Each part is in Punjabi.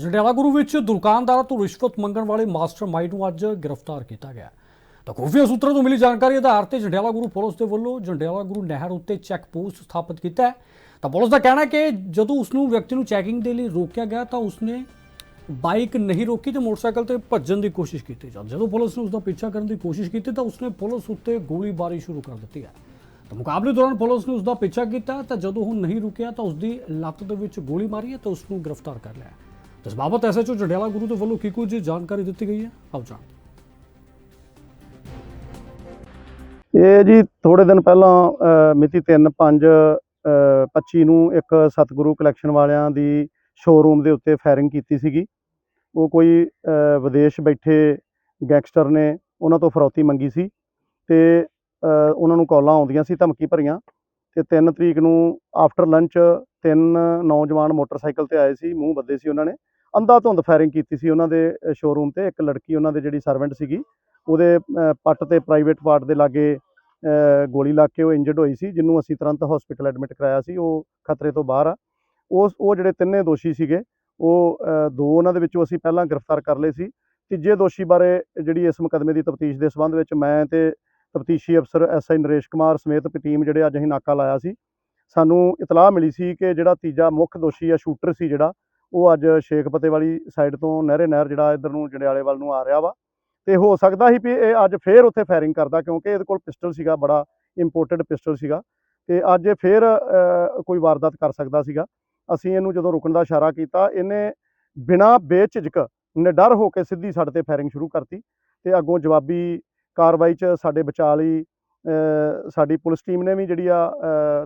ਜੰਡਿਆਲਾ ਗੁਰੂ ਵਿੱਚ ਦੁਕਾਨਦਾਰਾਂ ਤੋਂ ਰਿਸ਼ਵਤ ਮੰਗਣ ਵਾਲੇ ਮਾਸਟਰਮਾਈਂਡ ਨੂੰ ਅੱਜ ਗ੍ਰਿਫਤਾਰ ਕੀਤਾ ਗਿਆ। ਤਾਂ ਖੁਫੀਆ ਸੂਤਰਾਂ ਤੋਂ ਮਿਲੀ ਜਾਣਕਾਰੀ ਆਧਾਰ ਤੇ ਜੰਡਿਆਲਾ ਗੁਰੂ ਪੁਲਿਸ ਦੇ ਵੱਲੋਂ ਜੰਡਿਆਲਾ ਗੁਰੂ ਨਹਿਰ ਉੱਤੇ ਚੈੱਕ ਪੋਸਟ ਸਥਾਪਿਤ ਕੀਤਾ ਹੈ। ਤਾਂ ਪੁਲਿਸ ਦਾ ਕਹਿਣਾ ਹੈ ਕਿ ਜਦੋਂ ਉਸ ਨੂੰ ਵਿਅਕਤੀ ਨੂੰ ਚੈਕਿੰਗ ਦੇ ਲਈ ਰੋਕਿਆ ਗਿਆ ਤਾਂ ਉਸਨੇ ਬਾਈਕ ਨਹੀਂ ਰੋਕੀ ਤੇ ਮੋਟਰਸਾਈਕਲ ਤੇ ਭੱਜਣ ਦੀ ਕੋਸ਼ਿਸ਼ ਕੀਤੀ। ਜਦ ਜਦੋਂ ਪੁਲਿਸ ਨੇ ਉਸ ਦਾ ਪਿੱਛਾ ਕਰਨ ਦੀ ਕੋਸ਼ਿਸ਼ ਕੀਤੀ ਤਾਂ ਉਸਨੇ ਪੁਲਿਸ ਉੱਤੇ ਗੋਲੀਬਾਰੀ ਸ਼ੁਰੂ ਕਰ ਦਿੱਤੀ ਹੈ। ਤਾਂ ਮੁਕਾਬਲੇ ਦੌਰਾਨ ਪੁਲਿਸ ਨੇ ਉਸ ਦਾ ਪਿੱਛਾ ਕੀਤਾ ਤਾਂ ਜਦੋਂ ਉਹ ਨਹੀਂ ਰੁਕਿਆ ਤਾਂ ਉਸ ਦੀ ਲੱਤ ਦੇ ਵਿੱਚ ਗੋਲੀ ਮਾਰੀ ਹੈ ਤਾਂ ਉਸ ਨੂੰ ਗ੍ਰਿਫਤਾਰ ਕਰ ਲਿਆ ਇਸ ਬਾਬਤ ਐਸਐਚਓ ਜੰਡਿਆਲਾ ਗੁਰੂ ਦੇ ਵੱਲੋਂ ਕੀ ਕੁਝ ਜਾਣਕਾਰੀ ਦਿੱਤੀ ਗਈ ਹੈ? ਆਓ ਜਾਣਦੇ ਇਹ ਜੀ ਥੋੜੇ ਦਿਨ ਪਹਿਲਾਂ ਮਿਤੀ 3 5 25 ਨੂੰ ਇੱਕ ਸਤਿਗੁਰੂ ਕਲੈਕਸ਼ਨ ਵਾਲਿਆਂ ਦੀ ਸ਼ੋਰੂਮ ਦੇ ਉੱਤੇ ਫਾਇਰਿੰਗ ਕੀਤੀ ਸੀਗੀ। ਉਹ ਕੋਈ ਵਿਦੇਸ਼ ਬੈਠੇ ਗੈਂਗਸਟਰ ਨੇ, ਉਹਨਾਂ ਤੋਂ ਫਰੌਤੀ ਮੰਗੀ ਸੀ ਤੇ ਉਹਨਾਂ ਨੂੰ ਕਾਲਾਂ ਆਉਂਦੀਆਂ ਸੀ, ਧਮਕੀ ਭਰੀਆਂ ਤੇ 3 ਤਰੀਕ ਨੂੰ ਆਫਟਰ ਲੰਚ ਤਿੰਨ ਨੌਜਵਾਨ ਮੋਟਰਸਾਈਕਲ ਤੇ ਆਏ ਸੀ, ਮੂੰਹ ਬੱਦੇ ਸੀ ਉਹਨਾਂ ਨੇ ਅੰਧਾ ਧੁੰਦ ਫਾਇਰਿੰਗ ਕੀਤੀ ਸੀ ਉਹਨਾਂ ਦੇ ਸ਼ੋਰੂਮ ਤੇ। ਇੱਕ ਲੜਕੀ ਉਹਨਾਂ ਦੇ ਜਿਹੜੀ ਸਰਵੈਂਟ ਸੀਗੀ, ਉਹਦੇ ਪੱਟ ਤੇ ਪ੍ਰਾਈਵੇਟ ਪਾਰਟ ਦੇ ਲਾਗੇ ਗੋਲੀ ਲੱਗ ਕੇ ਉਹ ਇੰਜਰਡ ਹੋਈ ਸੀ, ਜਿਹਨੂੰ ਅਸੀਂ ਤੁਰੰਤ ਹਸਪੀਟਲ ਐਡਮਿਟ ਕਰਾਇਆ ਸੀ। ਉਹ ਖਤਰੇ ਤੋਂ ਬਾਹਰ ਆ। ਉਸ, ਉਹ ਜਿਹੜੇ ਤਿੰਨੇ ਦੋਸ਼ੀ ਸੀਗੇ, ਉਹ ਦੋ ਉਹਨਾਂ ਦੇ ਵਿੱਚੋਂ ਅਸੀਂ ਪਹਿਲਾਂ ਗ੍ਰਿਫਤਾਰ ਕਰ ਲਏ ਸੀ। ਤੀਜੇ ਦੋਸ਼ੀ ਬਾਰੇ ਜਿਹੜੀ ਇਸ ਮੁਕਦਮੇ ਦੀ ਤਫਤੀਸ਼ ਦੇ ਸੰਬੰਧ ਵਿੱਚ ਮੈਂ ਤੇ ਤਫਤੀਸ਼ੀ ਅਫਸਰ ਐਸਆਈ ਨਰੇਸ਼ ਕੁਮਾਰ ਸਮੇਤ ਟੀਮ ਜਿਹੜੇ ਅੱਜ ਅਸੀਂ ਨਾਕਾ ਲਾਇਆ ਸੀ, ਸਾਨੂੰ ਇਤਲਾਹ ਮਿਲੀ ਸੀ ਕਿ ਜਿਹੜਾ ਤੀਜਾ ਮੁੱਖ ਦੋਸ਼ੀ ਆ ਸ਼ੂਟਰ ਸੀ ਜਿਹੜਾ ਉਹ ਅੱਜ ਸ਼ੇਖਪਤੇ ਵਾਲੀ ਸਾਈਡ ਤੋਂ ਨਹਿਰੇ ਨਹਿਰ ਜਿਹੜਾ ਇੱਧਰ ਨੂੰ ਜੰਡਿਆਲੇ ਵੱਲ ਨੂੰ ਆ ਰਿਹਾ ਵਾ। ਤੇ ਹੋ ਸਕਦਾ ਸੀ ਵੀ ਇਹ ਅੱਜ ਫੇਰ ਉੱਥੇ ਫਾਇਰਿੰਗ ਕਰਦਾ ਕਿਉਂਕਿ ਇਹਦੇ ਕੋਲ ਪਿਸਟਲ ਸੀਗਾ, ਬੜਾ ਇੰਪੋਰਟਡ ਪਿਸਟਲ ਸੀਗਾ। ਤੇ ਅੱਜ ਇਹ ਫੇਰ ਕੋਈ ਵਾਰਦਾਤ ਕਰ ਸਕਦਾ ਸੀਗਾ। ਅਸੀਂ ਇਹਨੂੰ ਜਦੋਂ ਰੁਕਣ ਦਾ ਇਸ਼ਾਰਾ ਕੀਤਾ, ਇਹਨੇ ਬਿਨਾਂ ਬੇਝਿਜਕ ਨਿਡਰ ਹੋ ਕੇ ਸਿੱਧੀ ਸਾਡੇ ਤੇ ਫਾਇਰਿੰਗ ਸ਼ੁਰੂ ਕਰਤੀ ਤੇ ਅੱਗੋਂ ਜਵਾਬੀ ਕਾਰਵਾਈ 'ਚ ਸਾਡੇ ਬਚਾ ਲਈ ਸਾਡੀ ਪੁਲਿਸ ਟੀਮ ਨੇ ਵੀ ਜਿਹੜੀ ਆ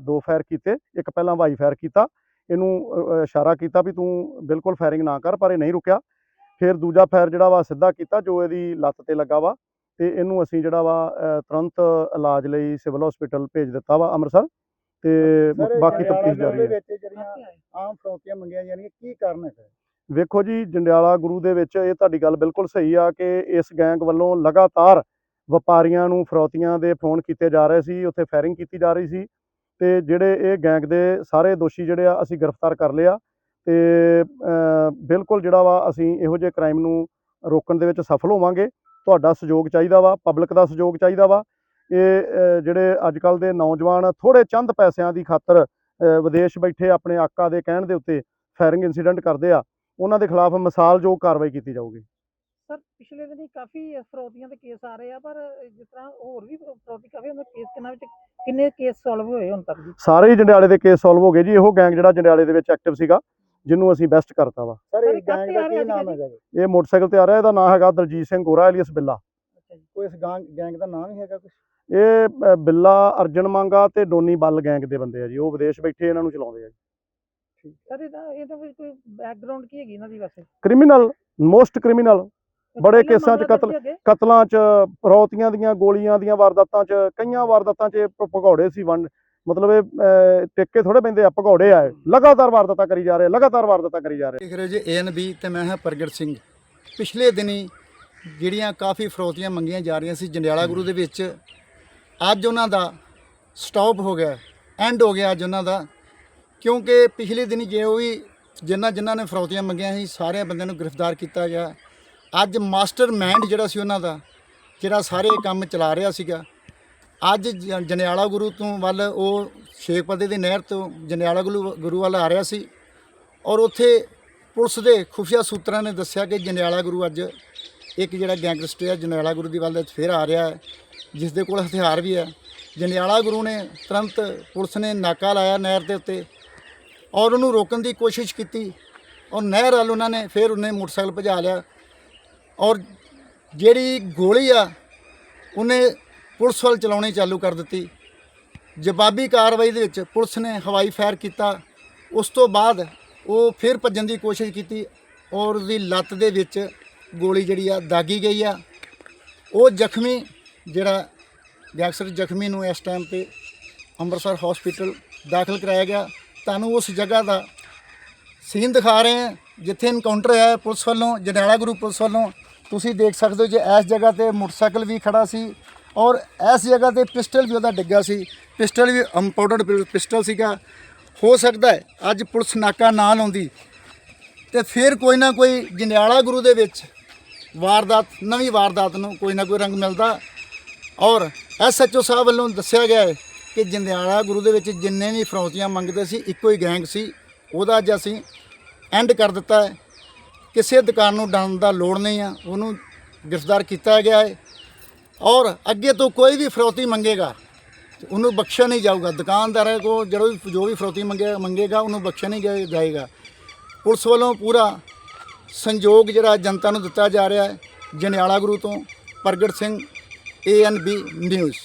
ਦੋ ਫਾਇਰ ਕੀਤੇ। ਇੱਕ ਪਹਿਲਾਂ ਵਾਈ ਫਾਇਰ ਕੀਤਾ ਇਹਨੂੰ ਇਸ਼ਾਰਾ ਕੀਤਾ ਵੀ ਤੂੰ ਬਿਲਕੁਲ ਫਾਇਰਿੰਗ ਨਾ ਕਰ ਪਰ ਇਹ ਨਹੀਂ ਰੁਕਿਆ। ਫਿਰ ਦੂਜਾ ਫਾਇਰ ਜਿਹੜਾ ਵਾ ਸਿੱਧਾ ਕੀਤਾ ਜੋ ਇਹਦੀ ਲੱਤ ਤੇ ਲੱਗਾ ਵਾ ਤੇ ਇਹਨੂੰ ਅਸੀਂ ਜਿਹੜਾ ਵਾ ਤੁਰੰਤ ਇਲਾਜ ਲਈ ਸਿਵਲ ਹਸਪੀਟਲ ਭੇਜ ਦਿੱਤਾ ਵਾ ਅੰਮ੍ਰਿਤਸਰ। ਤੇ ਬਾਕੀ ਤਫਤੀਸ਼ ਜਾਰੀ ਹੈ। ਆਮ ਫਰੌਤੀਆਂ ਮੰਗੀਆਂ ਜਾਂਦੀਆਂ ਕੀ ਕਾਰਨ ਹੈ ਵੇਖੋ ਜੀ ਜੰਡਿਆਲਾ ਗੁਰੂ ਦੇ ਵਿੱਚ ਇਹ ਤੁਹਾਡੀ ਗੱਲ ਬਿਲਕੁਲ ਸਹੀ ਆ ਕਿ ਇਸ ਗੈਂਗ ਵੱਲੋਂ ਲਗਾਤਾਰ ਵਪਾਰੀਆਂ ਨੂੰ ਫਰੌਤੀਆਂ ਦੇ ਫੋਨ ਕੀਤੇ ਜਾ ਰਹੇ ਸੀ ਉੱਥੇ ਫਾਇਰਿੰਗ ਕੀਤੀ ਜਾ ਰਹੀ ਸੀ। ਤੇ ਜਿਹੜੇ ਇਹ ਗੈਂਗ ਦੇ ਸਾਰੇ ਦੋਸ਼ੀ ਜਿਹੜੇ ਆ, ਅਸੀਂ ਗ੍ਰਿਫਤਾਰ ਕਰ ਲਿਆ ਤੇ ਬਿਲਕੁਲ ਜਿਹੜਾ ਵਾ ਅਸੀਂ ਇਹੋ ਜਿਹੇ ਕ੍ਰਾਈਮ ਨੂੰ ਰੋਕਣ ਦੇ ਵਿੱਚ ਸਫਲ ਹੋਵਾਂਗੇ। ਤੁਹਾਡਾ ਸਹਿਯੋਗ ਚਾਹੀਦਾ ਵਾ, ਪਬਲਿਕ ਦਾ ਸਹਿਯੋਗ ਚਾਹੀਦਾ ਵਾ। ਇਹ ਜਿਹੜੇ ਅੱਜ ਕੱਲ ਦੇ ਨੌਜਵਾਨ ਥੋੜੇ ਚੰਦ ਪੈਸਿਆਂ ਦੀ ਖਾਤਰ ਵਿਦੇਸ਼ ਬੈਠੇ ਆਪਣੇ ਆਕਾ ਦੇ ਕਹਿਣ ਦੇ ਉੱਤੇ ਫਾਇਰਿੰਗ ਇਨਸੀਡੈਂਟ ਕਰਦੇ ਆ, ਉਹਨਾਂ ਦੇ ਖਿਲਾਫ ਮਿਸਾਲਯੋਗ ਕਾਰਵਾਈ ਕੀਤੀ ਜਾਊਗੀ। ਸਰ ਪਿਛਲੇ ਦਿਨੀ ਕਾਫੀ ਫਰੋਤੀਆਂ ਦੇ ਕੇਸ ਆ ਰਹੇ ਆ ਪਰ ਜਿਸ ਤਰ੍ਹਾਂ ਹੋਰ ਵੀ ਫਰੋਤੀ ਕਾਫੀ ਉਹਨਾਂ ਕੇਸ ਕਿੰਨਾ ਵਿੱਚ ਕਿੰਨੇ ਕੇਸ ਸੋਲਵ ਹੋਏ ਹੁਣ ਤੱਕ ਜੀ? ਸਾਰੇ ਹੀ ਜੰਡਿਆਲੇ ਦੇ ਕੇਸ ਸੋਲਵ ਹੋ ਗਏ ਜੀ ਇਹੋ ਗੈਂਗ ਜਿਹੜਾ ਜੰਡਿਆਲੇ ਦੇ ਵਿੱਚ ਐਕਟਿਵ ਸੀਗਾ ਜਿਹਨੂੰ ਅਸੀਂ ਬੈਸਟ ਕਰਤਾ ਵਾ। ਸਰ ਇਹ ਗੈਂਗ ਦਾ ਕੀ ਨਾਮ ਹੈਗਾ ਜੀ? ਇਹ ਮੋਟਰਸਾਈਕਲ ਤੇ ਆ ਰਿਹਾ ਇਹਦਾ ਨਾਮ ਹੈਗਾ ਦਲਜੀਤ ਸਿੰਘ ਗੋਰਾ ਐਲੀਅਸ ਬਿੱਲਾ। ਅੱਛਾ ਜੀ। ਕੋਈ ਇਸ ਗੈਂਗ ਗੈਂਗ ਦਾ ਨਾਮ ਹੀ ਹੈਗਾ ਕੁਝ ਇਹ ਬਿੱਲਾ ਅਰਜਨ ਮੰਗਾ ਤੇ ਡੋਨੀ ਬੱਲ ਗੈਂਗ ਦੇ ਬੰਦੇ ਆ ਜੀ ਉਹ ਵਿਦੇਸ਼ ਬੈਠੇ ਇਹਨਾਂ ਨੂੰ ਚਲਾਉਂਦੇ ਆ ਜੀ। ਸਰ ਇਹਦਾ ਇਹਦਾ ਕੋਈ ਬੈਕਗ੍ਰਾਉਂਡ ਕੀ ਹੈਗੀ ਇਹਨਾਂ ਦੀ ਵੈਸੇ? ਕ੍ਰਿਮੀਨਲ ਮੋਸਟ ਕ੍ਰਿਮੀਨਲ ਬੜੇ ਕੇਸਾਂ 'ਚ ਕਤਲ-? ਕਤਲਾਂ 'ਚ ਰੌਤੀਆਂ ਦੀਆਂ ਗੋਲੀਆਂ ਦੀਆਂ ਵਾਰਦਾਤਾਂ 'ਚ ਕਈਆਂ ਵਾਰਦਾਤਾਂ 'ਚ ਭਗੌੜੇ ਸੀ ਵੰਡ ਮਤਲਬ ਇਹ ਟਿੱਕੇ ਥੋੜੇ ਪੈਂਦੇ ਆ ਭਗੌੜੇ ਆ। ਲਗਾਤਾਰ ਵਾਰਦਾਤਾਂ ਕਰੀ ਜਾ ਰਹੇ ਲਗਾਤਾਰ ਵਾਰਦਾਤਾਂ ਕਰੀ ਜਾ ਰਹੇ। ਦੇਖ ਰਹੇ ਜੀ ਏਐਨਬੀ ਤੇ ਮੈਂ ਹਾਂ ਪ੍ਰਗਟ ਸਿੰਘ। ਪਿਛਲੇ ਦਿਨੀ ਜਿਹੜੀਆਂ ਕਾਫੀ ਫਰੋਤੀਆਂ ਮੰਗੀਆਂ ਜਾ ਰਹੀਆਂ ਸੀ ਜੰਡਿਆਲਾ ਗੁਰੂ ਦੇ ਵਿੱਚ ਅੱਜ ਉਹਨਾਂ ਦਾ ਸਟਾਪ ਹੋ ਗਿਆ ਐਂਡ ਹੋ ਗਿਆ ਅੱਜ ਉਹਨਾਂ ਦਾ। ਕਿਉਂਕਿ ਪਿਛਲੇ ਦਿਨੀ ਜੇ ਉਹ ਵੀ ਜਿਨ੍ਹਾਂ ਜਿਨ੍ਹਾਂ ਨੇ ਫਰੋਤੀਆਂ ਮੰਗੀਆਂ ਸੀ ਸਾਰੇ ਬੰਦਿਆਂ ਨੂੰ ਗ੍ਰਿਫਤਾਰ ਕੀਤਾ ਗਿਆ। ਅੱਜ ਮਾਸਟਰ ਮਾਈਂਡ ਜਿਹੜਾ ਸੀ ਉਹਨਾਂ ਦਾ, ਜਿਹੜਾ ਸਾਰੇ ਕੰਮ ਚਲਾ ਰਿਹਾ ਸੀਗਾ। ਅੱਜ ਜ- ਜਨਿਆਲਾ ਗੁਰੂ ਤੋਂ ਵੱਲ ਉਹ ਸ਼ੇਖਪਤੇ ਦੀ ਨਹਿਰ ਤੋਂ ਜਨਿਆਲਾ ਗੁਰੂ ਗੁਰੂ ਵੱਲ ਆ ਰਿਹਾ ਸੀ। ਔਰ ਉੱਥੇ ਪੁਲਿਸ ਦੇ ਖੁਫੀਆ ਸੂਤਰਾਂ ਨੇ ਦੱਸਿਆ ਕਿ ਜੰਡਿਆਲਾ ਗੁਰੂ ਅੱਜ ਇੱਕ ਜਿਹੜਾ ਗੈਂਗਸਟਰ ਹੈ ਜਨਿਆਲਾ ਗੁਰੂ ਦੀ ਵੱਲ ਵਿੱਚ ਫਿਰ ਆ ਰਿਹਾ ਹੈ ਜਿਸ ਦੇ ਕੋਲ ਹਥਿਆਰ ਵੀ ਹੈ। ਜਨਿਆਲਾ ਗੁਰੂ ਨੇ ਤੁਰੰਤ ਪੁਲਿਸ ਨੇ ਨਾਕਾ ਲਾਇਆ ਨਹਿਰ ਦੇ ਉੱਤੇ ਔਰ ਉਹਨੂੰ ਰੋਕਣ ਦੀ ਕੋਸ਼ਿਸ਼ ਕੀਤੀ। ਔਰ ਨਹਿਰ ਵੱਲ ਉਹਨਾਂ ਨੇ ਫਿਰ ਉਹਨੇ ਮੋਟਰਸਾਈਕਲ ਭਜਾ ਲਿਆ। ਔਰ ਜਿਹੜੀ ਗੋਲੀ ਆ, ਉਹਨੇ ਪੁਲਿਸ ਵੱਲ ਚਲਾਉਣੀ ਚਾਲੂ ਕਰ ਦਿੱਤੀ। ਜਵਾਬੀ ਕਾਰਵਾਈ ਦੇ ਵਿੱਚ ਪੁਲਿਸ ਨੇ ਹਵਾਈ ਫਾਇਰ ਕੀਤਾ। ਉਸ ਤੋਂ ਬਾਅਦ ਉਹ ਫਿਰ ਭੱਜਣ ਦੀ ਕੋਸ਼ਿਸ਼ ਕੀਤੀ ਔਰ ਉਹਦੀ ਲੱਤ ਦੇ ਵਿੱਚ ਗੋਲੀ ਜਿਹੜੀ ਆ ਦਾਗੀ ਗਈ ਆ। ਉਹ ਜ਼ਖਮੀ, ਜਿਹੜਾ ਗੈਂਗਸਟਰ ਜ਼ਖਮੀ ਨੂੰ ਇਸ ਟਾਈਮ ਤੇ ਅੰਮ੍ਰਿਤਸਰ ਹਸਪੀਟਲ ਦਾਖਲ ਕਰਾਇਆ ਗਿਆ। ਤੁਹਾਨੂੰ ਉਸ ਜਗ੍ਹਾ ਦਾ ਸੀਨ ਦਿਖਾ ਰਹੇ ਹਾਂ, ਜਿੱਥੇ ਇਨਕਾਊਂਟਰ ਹੋਇਆ ਪੁਲਿਸ ਵੱਲੋਂ, ਜੰਡਿਆਲਾ ਗੁਰੂ ਪੁਲਿਸ ਵੱਲੋਂ। ਤੁਸੀਂ ਦੇਖ ਸਕਦੇ ਹੋ ਜੇ, ਇਸ ਜਗ੍ਹਾ ਤੇ ਮੋਟਰਸਾਈਕਲ ਵੀ ਖੜਾ ਸੀ ਔਰ ਇਸ ਜਗ੍ਹਾ ਤੇ ਪਿਸਟਲ ਵੀ ਉਹਦਾ ਡਿੱਗਾ ਸੀ। ਪਿਸਟਲ ਵੀ ਅੰਪਾਊਡਰਡ ਪਿਸਟਲ ਸੀਗਾ। ਹੋ ਸਕਦਾ ਹੈ ਅੱਜ ਪੁਲਿਸ ਨਾਕਾ ਨਾ ਲਾਉਂਦੀ ਤੇ ਫਿਰ ਕੋਈ ਨਾ ਕੋਈ ਜੰਡਿਆਲਾ ਗੁਰੂ ਦੇ ਵਿੱਚ ਵਾਰਦਾਤ, ਨਵੀਂ ਵਾਰਦਾਤ ਨੂੰ ਕੋਈ ਨਾ ਕੋਈ ਰੰਗ ਮਿਲਦਾ ਔਰ ਐਸਐਚਓ ਸਾਹਿਬ ਵੱਲੋਂ ਦੱਸਿਆ ਗਿਆ ਹੈ ਕਿ ਜੰਡਿਆਲਾ ਗੁਰੂ ਦੇ ਵਿੱਚ ਜਿੰਨੇ ਵੀ ਫਰੌਤੀਆਂ ਮੰਗਦੇ ਸੀ, ਇੱਕੋ ਹੀ ਗੈਂਗ ਸੀ, ਉਹਦਾ ਅੱਜ ਅਸੀਂ ਐਂਡ ਕਰ ਦਿੱਤਾ ਹੈ। ਕਿਸੇ ਦੁਕਾਨ ਨੂੰ ਡਰਨ ਦਾ ਲੋੜ ਨਹੀਂ ਆ, ਉਹਨੂੰ ਗ੍ਰਿਫਤਾਰ ਕੀਤਾ ਗਿਆ ਹੈ। ਔਰ ਅੱਗੇ ਤੋਂ ਕੋਈ ਵੀ ਫਰੋਤੀ ਮੰਗੇਗਾ ਉਹਨੂੰ ਬਖਸ਼ਿਆ ਨਹੀਂ ਜਾਊਗਾ। ਦੁਕਾਨਦਾਰ ਕੋ ਜਿਹੜਾ ਵੀ ਜੋ ਵੀ ਫਰੋਤੀ ਮੰਗੇ, ਮੰਗੇਗਾ, ਉਹਨੂੰ ਬਖਸ਼ਿਆ ਨਹੀਂ ਜਾਏਗਾ। ਪੁਲਿਸ ਵੱਲੋਂ ਪੂਰਾ ਸੰਯੋਗ ਜਿਹੜਾ ਜਨਤਾ ਨੂੰ ਦਿੱਤਾ ਜਾ ਰਿਹਾ ਹੈ ਜੰਡਿਆਲਾ ਗੁਰੂ ਤੋਂ, ਪ੍ਰਗਟ ਸਿੰਘ ਏਐਨਬੀ ਨਿਊਜ਼